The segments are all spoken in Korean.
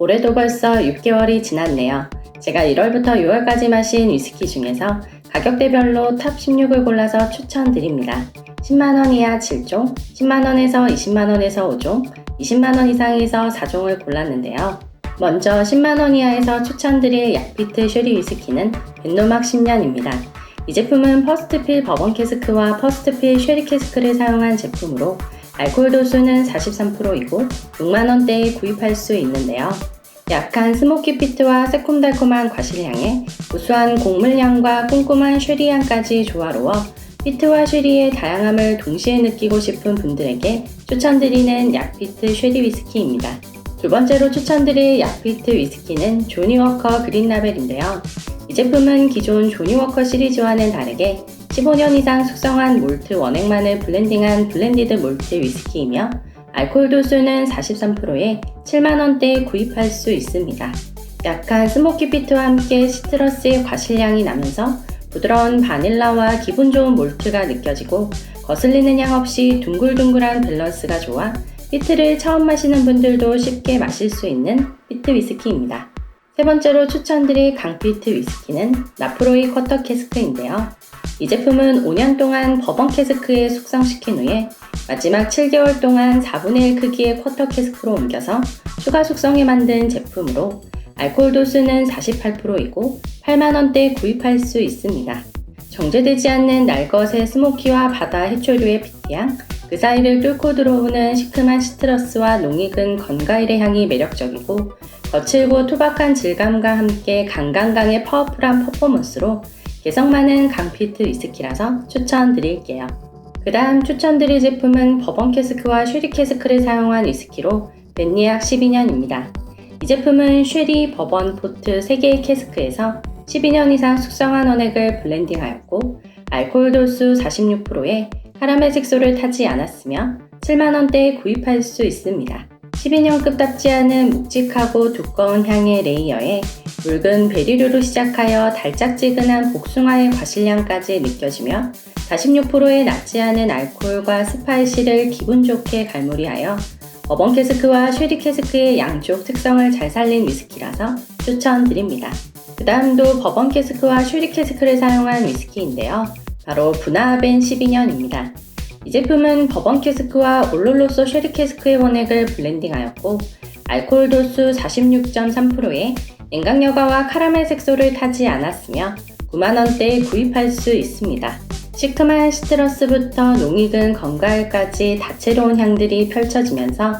올해도 벌써 6개월이 지났네요. 제가 1월부터 6월까지 마신 위스키 중에서 가격대별로 탑 16을 골라서 추천드립니다. 10만원 이하 7종, 10만원에서 20만원에서 5종, 20만원 이상에서 4종을 골랐는데요. 먼저 10만원 이하에서 추천드릴 약비트 쉐리 위스키는 벤노막 10년입니다. 이 제품은 퍼스트필 버번 캐스크와 퍼스트필 쉐리 캐스크를 사용한 제품으로 알코올 도수는 43%이고 6만원대에 구입할 수 있는데요. 약한 스모키 피트와 새콤달콤한 과실향에 고소한 곡물향과 꼼꼼한 쉐리향까지 조화로워 피트와 쉐리의 다양함을 동시에 느끼고 싶은 분들에게 추천드리는 약피트 쉐리 위스키입니다. 두 번째로 추천드릴 약피트 위스키는 조니워커 그린라벨인데요. 이 제품은 기존 조니워커 시리즈와는 다르게 15년 이상 숙성한 몰트 원액만을 블렌딩한 블렌디드 몰트 위스키이며 알코올 도수는 43%에 7만원대에 구입할 수 있습니다. 약한 스모키 피트와 함께 시트러스의 과실향이 나면서 부드러운 바닐라와 기분 좋은 몰트가 느껴지고 거슬리는 향 없이 둥글둥글한 밸런스가 좋아 피트를 처음 마시는 분들도 쉽게 마실 수 있는 피트 위스키입니다. 세 번째로 추천드릴 강피트 위스키는 나프로이 쿼터 캐스크인데요. 이 제품은 5년 동안 버번 캐스크에 숙성시킨 후에 마지막 7개월 동안 4분의 1 크기의 쿼터 캐스크로 옮겨서 추가 숙성해 만든 제품으로 알코올 도수는 48%이고 8만원대에 구입할 수 있습니다. 정제되지 않는 날것의 스모키와 바다 해초류의 피티향, 그 사이를 뚫고 들어오는 시큼한 시트러스와 농익은 건과일의 향이 매력적이고 거칠고 투박한 질감과 함께 강강강의 파워풀한 퍼포먼스로 개성 많은 강피트 위스키라서 추천드릴게요. 그 다음 추천드릴 제품은 버번 캐스크와 쉐리 캐스크를 사용한 위스키로 벤니악 12년입니다. 이 제품은 쉐리, 버번, 포트 3개의 캐스크에서 12년 이상 숙성한 원액을 블렌딩하였고 알코올 도수 46%에 카라멜 색소를 타지 않았으며 7만원대에 구입할 수 있습니다. 12년급 답지 않은 묵직하고 두꺼운 향의 레이어에 묽은 베리류로 시작하여 달짝지근한 복숭아의 과실향까지 느껴지며 46%의 낮지 않은 알코올과 스파이시를 기분 좋게 갈무리하여 버번 캐스크와 쉐리 캐스크의 양쪽 특성을 잘 살린 위스키라서 추천드립니다. 그 다음도 버번 캐스크와 쉐리 캐스크를 사용한 위스키인데요. 바로 부나벤 12년입니다. 이 제품은 버번 캐스크와 올롤로소 쉐리 캐스크의 원액을 블렌딩하였고 알코올 도수 46.3%에 냉각여과와 카라멜 색소를 타지 않았으며 9만원대에 구입할 수 있습니다. 시큼한 시트러스부터 농익은 건과일까지 다채로운 향들이 펼쳐지면서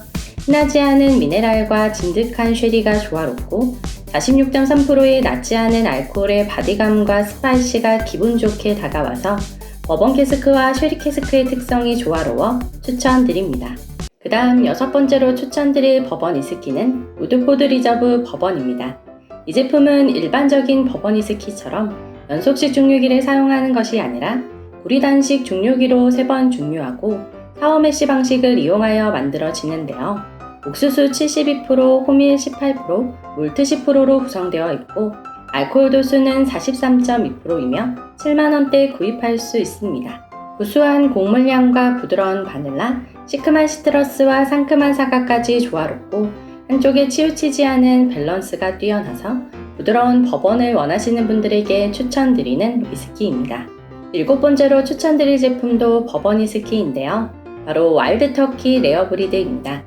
흔하지 않은 미네랄과 진득한 쉐리가 조화롭고 46.3%의 낮지 않은 알코올의 바디감과 스파이시가 기분 좋게 다가와서 버번 캐스크와 쉐리 캐스크의 특성이 조화로워 추천드립니다. 그 다음 여섯 번째로 추천드릴 버번 위스키는 우드포드 리저브 버번입니다. 이 제품은 일반적인 버번 위스키처럼 연속식 중류기를 사용하는 것이 아니라 구리단식 중류기로 3번 중류하고 사워매시 방식을 이용하여 만들어지는데요. 옥수수 72%, 호밀 18%, 몰트 10%로 구성되어 있고 알코올 도수는 43.2%이며 7만원대에 구입할 수 있습니다. 구수한 곡물향과 부드러운 바닐라, 시큼한 시트러스와 상큼한 사과까지 조화롭고 한쪽에 치우치지 않은 밸런스가 뛰어나서 부드러운 버번을 원하시는 분들에게 추천드리는 위스키입니다. 일곱 번째로 추천드릴 제품도 버번 위스키인데요. 바로 와일드 터키 레어 브리드입니다.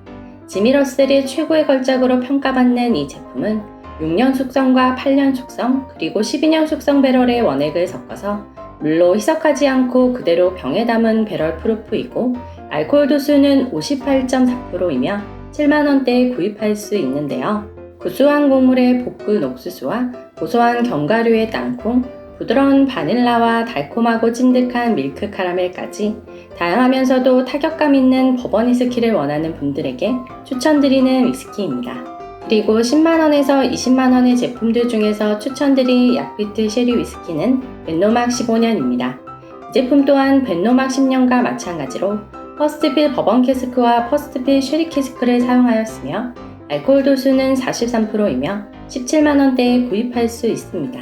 지미러셀이 최고의 걸작으로 평가받는 이 제품은 6년 숙성과 8년 숙성 그리고 12년 숙성 배럴의 원액을 섞어서 물로 희석하지 않고 그대로 병에 담은 배럴 프루프이고 알코올 도수는 58.4%이며 7만원대에 구입할 수 있는데요. 구수한 곡물의 볶은 옥수수와 고소한 견과류의 땅콩, 부드러운 바닐라와 달콤하고 찐득한 밀크 카라멜까지 다양하면서도 타격감 있는 버번 위스키를 원하는 분들에게 추천드리는 위스키입니다. 그리고 10만원에서 20만원의 제품들 중에서 추천드릴 약비트 쉐리 위스키는 벤노막 15년입니다. 이 제품 또한 벤노막 10년과 마찬가지로 퍼스트필 버번 캐스크와 퍼스트필 쉐리 캐스크를 사용하였으며 알코올 도수는 43%이며 17만원대에 구입할 수 있습니다.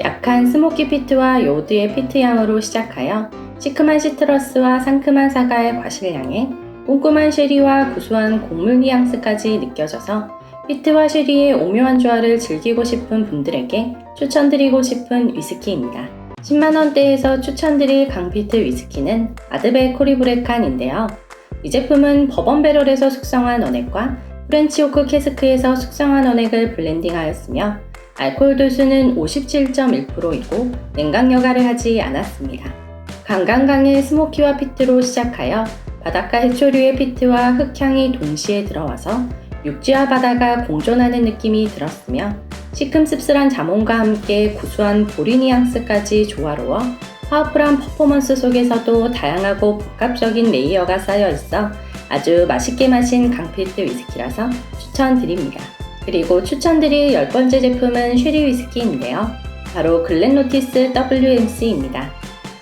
약한 스모키 피트와 요드의 피트 향으로 시작하여 시큼한 시트러스와 상큼한 사과의 과실향에 꼼꼼한 쉐리와 구수한 곡물 뉘앙스까지 느껴져서 피트와 쉐리의 오묘한 조화를 즐기고 싶은 분들에게 추천드리고 싶은 위스키입니다. 10만원대에서 추천드릴 강피트 위스키는 아드베 코리브레칸인데요. 이 제품은 버번 배럴에서 숙성한 원액과 프렌치 오크 캐스크에서 숙성한 원액을 블렌딩하였으며 알코올 도수는 57.1%이고 냉각 여과를 하지 않았습니다. 강강강의 스모키와 피트로 시작하여 바닷가 해초류의 피트와 흙향이 동시에 들어와서 육지와 바다가 공존하는 느낌이 들었으며 시큼씁쓸한 자몽과 함께 구수한 보리 뉘앙스까지 조화로워 파워풀한 퍼포먼스 속에서도 다양하고 복합적인 레이어가 쌓여 있어 아주 맛있게 마신 강필트 위스키라서 추천드립니다. 그리고 추천드릴 열 번째 제품은 쉐리 위스키인데요. 바로 글렌노티스 WMC입니다.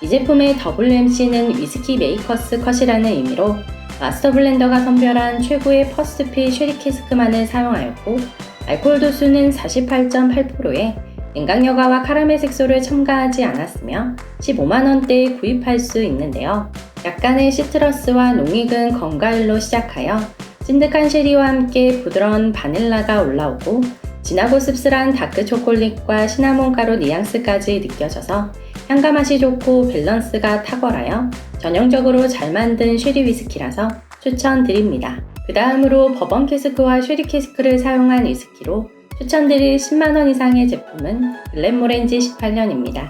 이 제품의 WMC는 위스키 메이커스 컷이라는 의미로 마스터 블렌더가 선별한 최고의 퍼스트필 쉐리 캐스크만을 사용하였고 알코올 도수는 48.8%에 냉각 여과와 카라멜 색소를 첨가하지 않았으며 15만원대에 구입할 수 있는데요. 약간의 시트러스와 농익은 건과일로 시작하여 찐득한 쉐리와 함께 부드러운 바닐라가 올라오고 진하고 씁쓸한 다크 초콜릿과 시나몬 가루 뉘앙스까지 느껴져서 향과 맛이 좋고 밸런스가 탁월하여 전형적으로 잘 만든 쉐리 위스키라서 추천드립니다. 그 다음으로 버번 캐스크와 쉐리 캐스크를 사용한 위스키로 추천드릴 10만원 이상의 제품은 글렌모렌지 18년입니다.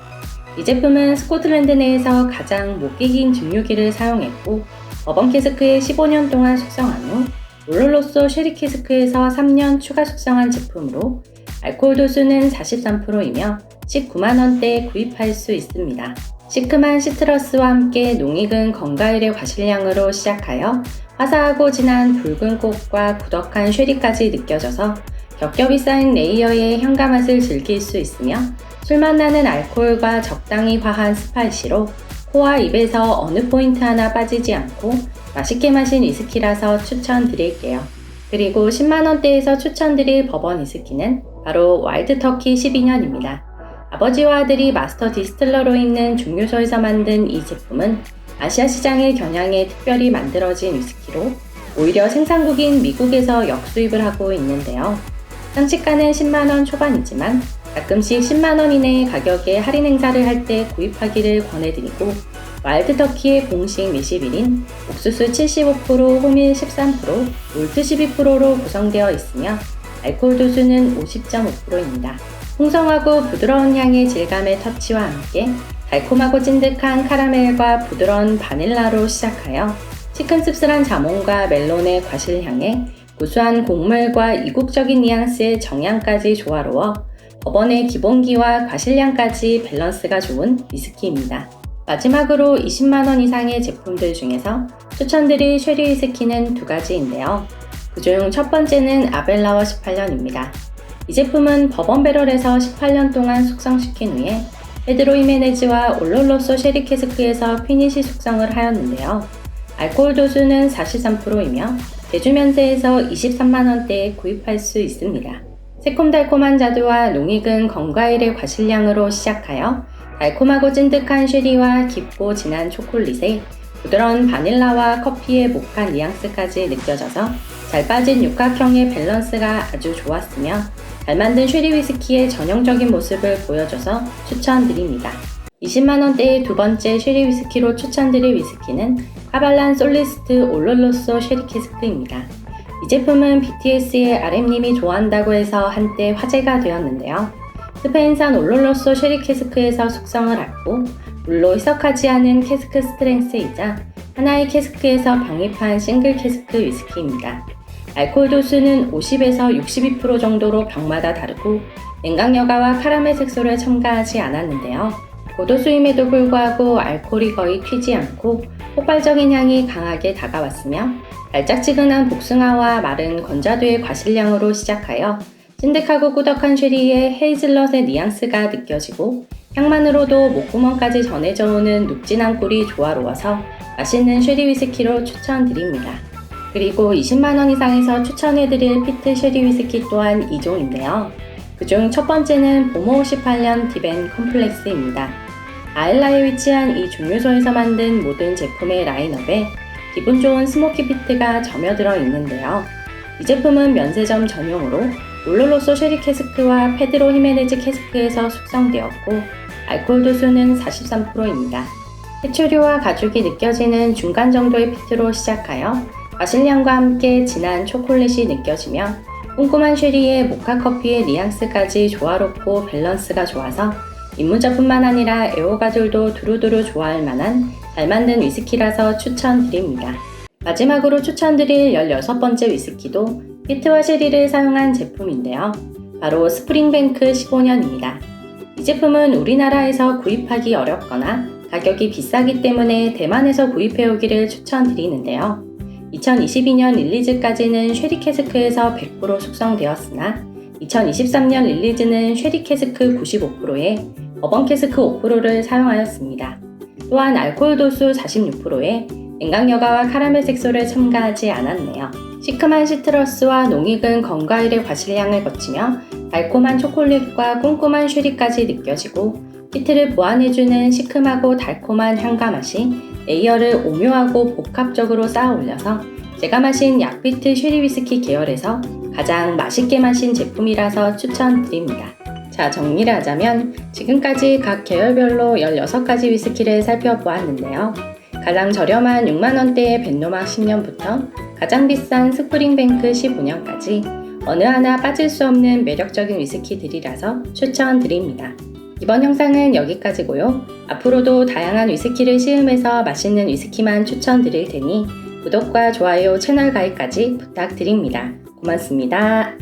이 제품은 스코틀랜드 내에서 가장 목기 긴 증류기를 사용했고 버번 캐스크에 15년 동안 숙성한 후 롤로로소 쉐리 캐스크에서 3년 추가 숙성한 제품으로 알코올 도수는 43%이며 19만원대에 구입할 수 있습니다. 시큼한 시트러스와 함께 농익은 건과일의 과실향으로 시작하여 화사하고 진한 붉은 꽃과 구덕한 쉐리까지 느껴져서 겹겹이 쌓인 레이어의 향과 맛을 즐길 수 있으며 술맛 나는 알코올과 적당히 화한 스파이시로 코와 입에서 어느 포인트 하나 빠지지 않고 맛있게 마신 위스키라서 추천드릴게요. 그리고 10만원대에서 추천드릴 버번 위스키는 바로 와일드 터키 12년입니다. 아버지와 아들이 마스터 디스틀러로 있는 중류소에서 만든 이 제품은 아시아 시장을 겨냥해 특별히 만들어진 위스키로 오히려 생산국인 미국에서 역수입을 하고 있는데요. 상식가는 10만원 초반이지만 가끔씩 10만원 이내의 가격에 할인 행사를 할 때 구입하기를 권해드리고 와일드 터키의 공식 레시빌인 옥수수 75%, 호밀 13%, 몰트 12%로 구성되어 있으며 알코올 도수는 50.5%입니다. 풍성하고 부드러운 향의 질감의 터치와 함께 달콤하고 찐득한 카라멜과 부드러운 바닐라로 시작하여 시큼씁쓸한 자몽과 멜론의 과실향에 구수한 곡물과 이국적인 뉘앙스의 정향까지 조화로워 버번의 기본기와 과실향까지 밸런스가 좋은 위스키입니다. 마지막으로 20만원 이상의 제품들 중에서 추천드릴 쉐리 위스키는 두 가지인데요. 그중 첫 번째는 아벨라워 18년입니다. 이 제품은 버번 배럴에서 18년 동안 숙성시킨 후에 페드로 히메네즈와 올롤로소 쉐리 캐스크에서 피니시 숙성을 하였는데요. 알코올 도수는 43%이며 제주 면세에서 23만원대에 구입할 수 있습니다. 새콤달콤한 자두와 농익은 건과일의 과실량으로 시작하여 달콤하고 찐득한 쉐리와 깊고 진한 초콜릿에 부드러운 바닐라와 커피의 목한 뉘앙스까지 느껴져서 잘 빠진 육각형의 밸런스가 아주 좋았으며 잘 만든 쉐리 위스키의 전형적인 모습을 보여줘서 추천드립니다. 20만원대의 두 번째 쉐리 위스키로 추천드릴 위스키는 카발란 솔리스트 올롤로소 쉐리 캐스크입니다. 이 제품은 BTS의 RM님이 좋아한다고 해서 한때 화제가 되었는데요. 스페인산 올롤로소 쉐리 캐스크에서 숙성을 하고 물로 희석하지 않은 캐스크 스트렝스이자 하나의 캐스크에서 병입한 싱글 캐스크 위스키입니다. 알코올 도수는 50에서 62% 정도로 병마다 다르고 냉각 여과와 카라멜 색소를 첨가하지 않았는데요. 고도수임에도 불구하고 알코올이 거의 튀지 않고 폭발적인 향이 강하게 다가왔으며 달짝지근한 복숭아와 마른 건자두의 과실량으로 시작하여 찐득하고 꾸덕한 쉐리의 헤이즐넛의 뉘앙스가 느껴지고 향만으로도 목구멍까지 전해져 오는 눅진한 꿀이 조화로워서 맛있는 쉐리 위스키로 추천드립니다. 그리고 20만원 이상에서 추천해드릴 피트 쉐리 위스키 또한 2종인데요. 그중 첫 번째는 보모 58년 디벤 컴플렉스입니다. 아일라에 위치한 이 중류소에서 만든 모든 제품의 라인업에 기분 좋은 스모키 피트가 점여들어 있는데요. 이 제품은 면세점 전용으로 올로로소 쉐리 캐스크와 페드로 히메네즈 캐스크에서 숙성되었고 알코올 도수는 43%입니다. 해초류와 가죽이 느껴지는 중간 정도의 피트로 시작하여 마실량과 함께 진한 초콜릿이 느껴지며 꼼꼼한 쉐리에 모카 커피의 뉘앙스까지 조화롭고 밸런스가 좋아서 입문자뿐만 아니라 애호가들도 두루두루 좋아할 만한 잘 만든 위스키라서 추천드립니다. 마지막으로 추천드릴 16번째 위스키도 피트와 쉐리를 사용한 제품인데요. 바로 스프링뱅크 15년입니다. 이 제품은 우리나라에서 구입하기 어렵거나 가격이 비싸기 때문에 대만에서 구입해오기를 추천드리는데요. 2022년 릴리즈까지는 쉐리 캐스크에서 100% 숙성되었으나 2023년 릴리즈는 쉐리 캐스크 95%에 버번 캐스크 5%를 사용하였습니다. 또한 알코올 도수 46%에 냉각여가와 카라멜 색소를 첨가하지 않았네요. 시큼한 시트러스와 농익은 건과일의 과실량을 거치며 달콤한 초콜릿과 꼼꼼한 쉐리까지 느껴지고 피트를 보완해주는 시큼하고 달콤한 향과 맛이 레이어를 오묘하고 복합적으로 쌓아 올려서 제가 마신 약비트 쉐리 위스키 계열에서 가장 맛있게 마신 제품이라서 추천드립니다. 자, 정리를 하자면 지금까지 각 계열별로 16가지 위스키를 살펴보았는데요. 가장 저렴한 6만원대의 벤노막 10년부터 가장 비싼 스프링뱅크 15년까지 어느 하나 빠질 수 없는 매력적인 위스키들이라서 추천드립니다. 이번 영상은 여기까지고요. 앞으로도 다양한 위스키를 시음해서 맛있는 위스키만 추천드릴 테니 구독과 좋아요, 채널 가입까지 부탁드립니다. 고맙습니다.